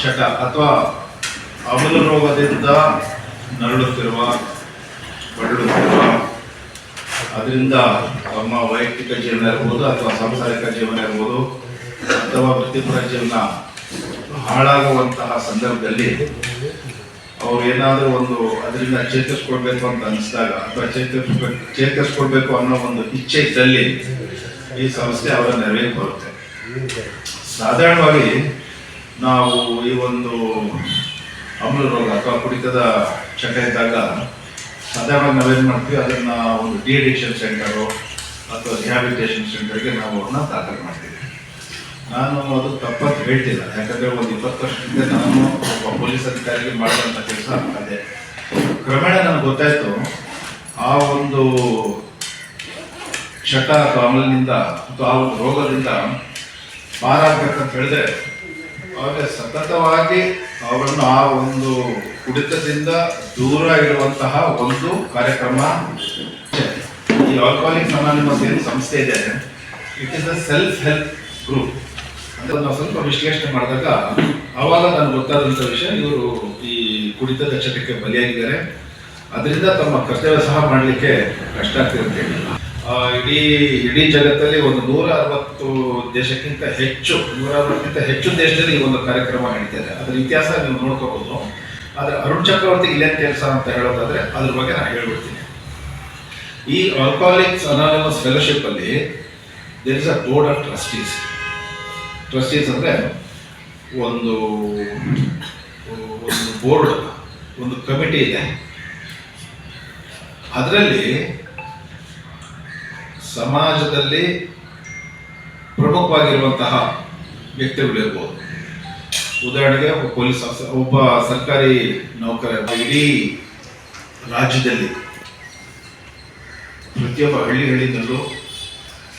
ಚಟ ಅಥವಾ ಅಮಲ ರೋಗದಿಂದ ನರಳುತ್ತಿರುವ ಬಳಲುತ್ತಿರುವ ಅದರಿಂದ ತಮ್ಮ ವೈಯಕ್ತಿಕ ಜೀವನ ಇರ್ಬೋದು ಅಥವಾ ಸಾಂಸಾರಿಕ ಜೀವನ ಇರ್ಬೋದು ಅಥವಾ ವೃತ್ತಿಪರ ಜೀವನ ಹಾಳಾಗುವಂತಹ ಸಂದರ್ಭದಲ್ಲಿ ಅವ್ರು ಏನಾದರೂ ಒಂದು ಅದರಿಂದ ಚೇತರಿಸ್ಕೊಳ್ಬೇಕು ಅಂತ ಅನಿಸಿದಾಗ, ಅಥವಾ ಚೇತರಿಸ್ಬೇಕು ಚೇತರಿಸ್ಕೊಳ್ಬೇಕು ಅನ್ನೋ ಒಂದು ಇಚ್ಛೆ ಇದ್ದಲ್ಲಿ ಈ ಸಂಸ್ಥೆ ಅವರ ನೆರವಿಗೆ ಬರುತ್ತೆ. ಸಾಧಾರಣವಾಗಿ ನಾವು ಈ ಒಂದು ಅಮ್ಲ ರೋಗ ಅಥವಾ ಕುಡಿತದ ಚಟ ಇದ್ದಾಗ ಸಾಧಾರಣವಾಗಿ ನಾವೇನು ಮಾಡ್ತೀವಿ, ಅದನ್ನು ಒಂದು ಡಿ ಅಡಿಕ್ಷನ್ ಸೆಂಟರು ಅಥವಾ ರಿಹಾಬಿಲಿಟೇಷನ್ ಸೆಂಟರ್ಗೆ ನಾವು ಅವ್ರನ್ನ ದಾಖಲು ಮಾಡ್ತೀವಿ. ನಾನು ಅದು ತಪ್ಪಂತ ಹೇಳ್ತಿಲ್ಲ. ಯಾಕಂದ್ರೆ ಒಂದು ಇಪ್ಪತ್ತು ವರ್ಷದಿಂದ ನಾನು ಒಬ್ಬ ಪೊಲೀಸ್ ಅಧಿಕಾರಿಗೆ ಮಾಡುವಂಥ ಕೆಲಸ ಅದೇ. ಕ್ರಮೇಣ ನನಗೆ ಗೊತ್ತಾಯಿತು, ಆ ಒಂದು ಚಟ ಅಥವಾ ಅಮಲಿನಿಂದ ಅಥವಾ ಆ ಒಂದು ರೋಗದಿಂದ ಪಾರಾಗಬೇಕಂತ ಹೇಳಿದ್ರೆ ಅವಾಗ ಸತತವಾಗಿ ಅವರನ್ನು ಆ ಒಂದು ಕುಡಿತದಿಂದ ದೂರ ಇರುವಂತಹ ಒಂದು ಕಾರ್ಯಕ್ರಮ ಈ ಆಲ್ಕೋಹಾಲಿಕ್ ಅನಾನಿಮಸ್ ಏನು ಸಂಸ್ಥೆ ಇದೆ. It is a self help group ನಾವು ಸ್ವಲ್ಪ ವಿಶ್ಲೇಷಣೆ ಮಾಡಿದಾಗ ಆವಾಗ ನನಗೆ ಗೊತ್ತಾದಂಥ ವಿಷಯ ಇವರು ಈ ಕುಡಿತ ಚಟಕ್ಕೆ ಬಲಿಯಾಗಿದ್ದಾರೆ. ಅದರಿಂದ ತಮ್ಮ ಕರ್ತವ್ಯ ಸಹ ಮಾಡಲಿಕ್ಕೆ ಕಷ್ಟ ಆಗ್ತಿರುತ್ತೆ ಇಡೀ ಇಡೀ ಜಗತ್ತಲ್ಲಿ ಒಂದು ನೂರ ಅರವತ್ತು ದೇಶಕ್ಕಿಂತ ಹೆಚ್ಚು ನೂರ ಅರವತ್ತಕ್ಕಿಂತ ಹೆಚ್ಚು ದೇಶದಲ್ಲಿ ಈ ಒಂದು ಕಾರ್ಯಕ್ರಮ ನಡೀತಿದೆ ಅದರ ಇತಿಹಾಸ ನೀವು ನೋಡ್ಕೋಬಹುದು. ಆದರೆ ಅರುಣ್ ಚಕ್ರವರ್ತಿ ಇಲ್ಲೇನ್ ಕೆಲಸ ಅಂತ ಹೇಳೋದಾದ್ರೆ ಅದ್ರ ಬಗ್ಗೆ ನಾನು ಹೇಳ್ಬಿಡ್ತೀನಿ. ಈ ಆಲ್ಕೋಹಾಲಿಕ್ಸ್ ಅನಾನಮಸ್ ಫೆಲೋಶಿಪ್ ಅಲ್ಲಿ there is a board of trustees trustees ಅಂದರೆ ಒಂದು ಒಂದು ಬೋರ್ಡ್ ಒಂದು ಕಮಿಟಿ ಇದೆ. ಅದರಲ್ಲಿ ಸಮಾಜದಲ್ಲಿ ಪ್ರಮುಖವಾಗಿರುವಂತಹ ವ್ಯಕ್ತಿಗಳಿರ್ಬೋದು ಉದಾಹರಣೆಗೆ ಒಬ್ಬ ಪೊಲೀಸ್ ಆಫೀಸರ್ ಒಬ್ಬ ಸರ್ಕಾರಿ ನೌಕರ ಇಡೀ ರಾಜ್ಯದಲ್ಲಿ ಪ್ರತಿಯೊಬ್ಬ ಹಳ್ಳಿ ಹಳ್ಳಿನಲ್ಲೂ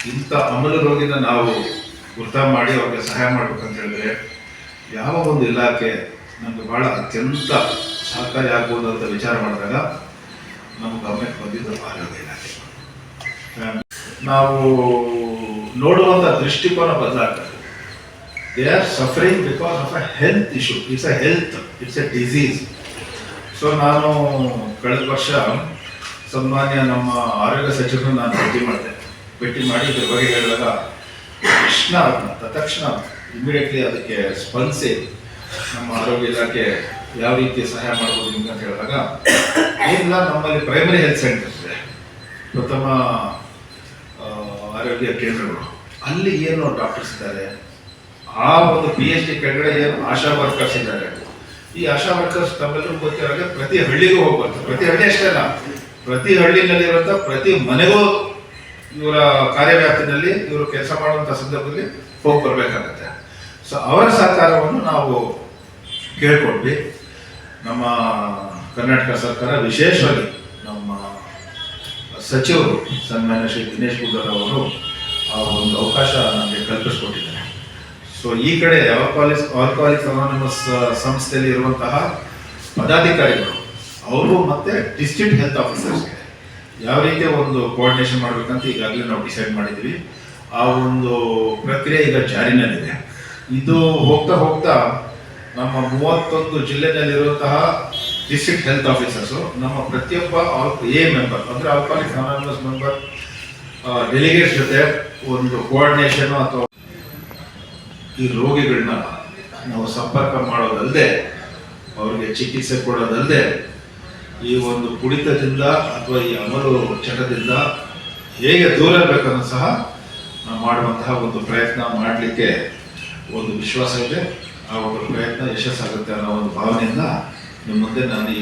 ಇಂಥ ಅಮಲು ರೋಗಿನ ನಾವು ಗುರ್ತ ಮಾಡಿ ಅವ್ರಿಗೆ ಸಹಾಯ ಮಾಡ್ಬೇಕಂತ ಹೇಳಿದ್ರೆ ಯಾವ ಒಂದು ಇಲಾಖೆ ನಮ್ಗೆ ಬಹಳ ಅತ್ಯಂತ ಸಹಕಾರಿ ಆಗ್ಬೋದು ಅಂತ ವಿಚಾರ ಮಾಡಿದಾಗ ನಮ್ಮ ಗಮನಕ್ಕೆ ಬಂದಿದ್ದು ಆರೋಗ್ಯ ಇಲಾಖೆ. ನಾವು ನೋಡುವಂಥ ದೃಷ್ಟಿಕೋನ ಬದಲಾಗ್ತದೆ. They are suffering because of a health issue it's a health it's a disease so ನಾನು ಕಳೆದ ವರ್ಷ ಸನ್ಮಾನ್ಯ ನಮ್ಮ ಆರೋಗ್ಯ ಸಚಿವರನ್ನು ನಾನು ಭೇಟಿ ಮಾಡಿದೆ. ಭೇಟಿ ಮಾಡಿ ಇದ್ರ ಬಗ್ಗೆ ಹೇಳಿದಾಗ ತಕ್ಷಣ ತಕ್ಷಣ ಇಮಿಡಿಯೇಟ್ಲಿ ಅದಕ್ಕೆ ಸ್ಪಂದಿಸಿ ನಮ್ಮ ಆರೋಗ್ಯ ಇಲಾಖೆ ಯಾವ ರೀತಿ ಸಹಾಯ ಮಾಡ್ಬೋದು ಅಂತ ಹೇಳಿದಾಗ, ಏನಿಲ್ಲ, ನಮ್ಮಲ್ಲಿ ಪ್ರೈಮರಿ ಹೆಲ್ತ್ ಸೆಂಟರ್ ಇದೆ. ಪ್ರಥಮ ಆರೋಗ್ಯ ಕೇಂದ್ರಗಳು. ಅಲ್ಲಿ ಏನು ಡಾಕ್ಟರ್ಸ್ ಇದ್ದಾರೆ? ಆ ಒಂದು ಪಿ ಎಚ್ ಡಿ ಕೆಳಗಡೆ ಏನು ಆಶಾ ವರ್ಕರ್ಸ್ ಇದ್ದಾರೆ? ಈ ಆಶಾ ವರ್ಕರ್ಸ್ ತಮ್ಮೆಲ್ಲರೂ ಗೊತ್ತಿರೋ ಪ್ರತಿ ಹಳ್ಳಿಗೂ ಹೋಗ್ಬಾರ್ದು ಪ್ರತಿ ಹಳ್ಳಿ ಅಷ್ಟೇ ಅಲ್ಲ, ಪ್ರತಿ ಹಳ್ಳಿನಲ್ಲಿರುವಂಥ ಪ್ರತಿ ಮನೆಗೂ ಇವರ ಕಾರ್ಯವ್ಯಾಪ್ತಿನಲ್ಲಿ ಇವರು ಕೆಲಸ ಮಾಡುವಂಥ ಸಂದರ್ಭದಲ್ಲಿ ಹೋಗಿ ಬರಬೇಕಾಗತ್ತೆ. ಸೊ ಅವರ ಸಹಕಾರವನ್ನು ನಾವು ಕೇಳ್ಕೊಂಡ್ವಿ. ನಮ್ಮ ಕರ್ನಾಟಕ ಸರ್ಕಾರ ವಿಶೇಷವಾಗಿ ನಮ್ಮ ಸಚಿವರು ಸನ್ಮಾನ್ಯ ಶ್ರೀ ದಿನೇಶ್ ಗುಂಡೂರಾವ್ ಅವರು ಆ ಒಂದು ಅವಕಾಶ ನಮಗೆ ಕಲ್ಪಿಸ್ಕೊಟ್ಟಿದ್ದಾರೆ. ಸೊ ಈ ಕಡೆ ಆಲ್ಕಾಲಿಸ್ ಆಲ್ಕಾಲಿಕ್ಸ್ ಅನಾನಮಸ್ ಸಂಸ್ಥೆಯಲ್ಲಿ ಇರುವಂತಹ ಪದಾಧಿಕಾರಿಗಳು, ಅವರು ಮತ್ತೆ ಡಿಸ್ಟ್ರಿಕ್ಟ್ ಹೆಲ್ತ್ ಆಫೀಸರ್ಸ್ಗೆ ಯಾವ ರೀತಿಯ ಒಂದು ಕೋಆರ್ಡಿನೇಷನ್ ಮಾಡಬೇಕಂತ ಈಗಾಗಲೇ ನಾವು ಡಿಸೈಡ್ ಮಾಡಿದ್ವಿ ಆ ಒಂದು ಪ್ರಕ್ರಿಯೆ ಈಗ ಜಾರಿನಲ್ಲಿದೆ. ಇದು ಹೋಗ್ತಾ ಹೋಗ್ತಾ ನಮ್ಮ ಮೂವತ್ತೊಂದು ಜಿಲ್ಲೆನಲ್ಲಿರುವಂತಹ ಡಿಸ್ಟ್ರಿಕ್ಟ್ ಹೆಲ್ತ್ ಆಫೀಸರ್ಸು ನಮ್ಮ ಪ್ರತಿಯೊಬ್ಬ ಎ ಮೆಂಬರ್ ಅಂದರೆ ಆಲ್ಕಾಲಿಕ್ ಅನಾನಮಸ್ ಮೆಂಬರ್ ಡೆಲಿಗೇಟ್ಸ್ ಜೊತೆ ಒಂದು ಕೋಆರ್ಡಿನೇಷನ್ ಅಥವಾ ಈ ರೋಗಿಗಳನ್ನ ನಾವು ಸಂಪರ್ಕ ಮಾಡೋದಲ್ಲದೆ ಅವ್ರಿಗೆ ಚಿಕಿತ್ಸೆ ಕೊಡೋದಲ್ಲದೆ ಈ ಒಂದು ಕುಡಿತದಿಂದ ಅಥವಾ ಈ ಅಮಲು ಚಟದಿಂದ ಹೇಗೆ ದೂರ ಇರಬೇಕನ್ನು ಸಹ ನಾವು ಮಾಡುವಂತಹ ಒಂದು ಪ್ರಯತ್ನ ಮಾಡಲಿಕ್ಕೆ ಒಂದು ವಿಶ್ವಾಸ ಇದೆ. ಆ ಒಂದು ಪ್ರಯತ್ನ ಯಶಸ್ಸಾಗುತ್ತೆ ಅನ್ನೋ ಒಂದು ಭಾವನೆಯಿಂದ ನಿಮ್ಮ ಮುಂದೆ ನಾನು ಈ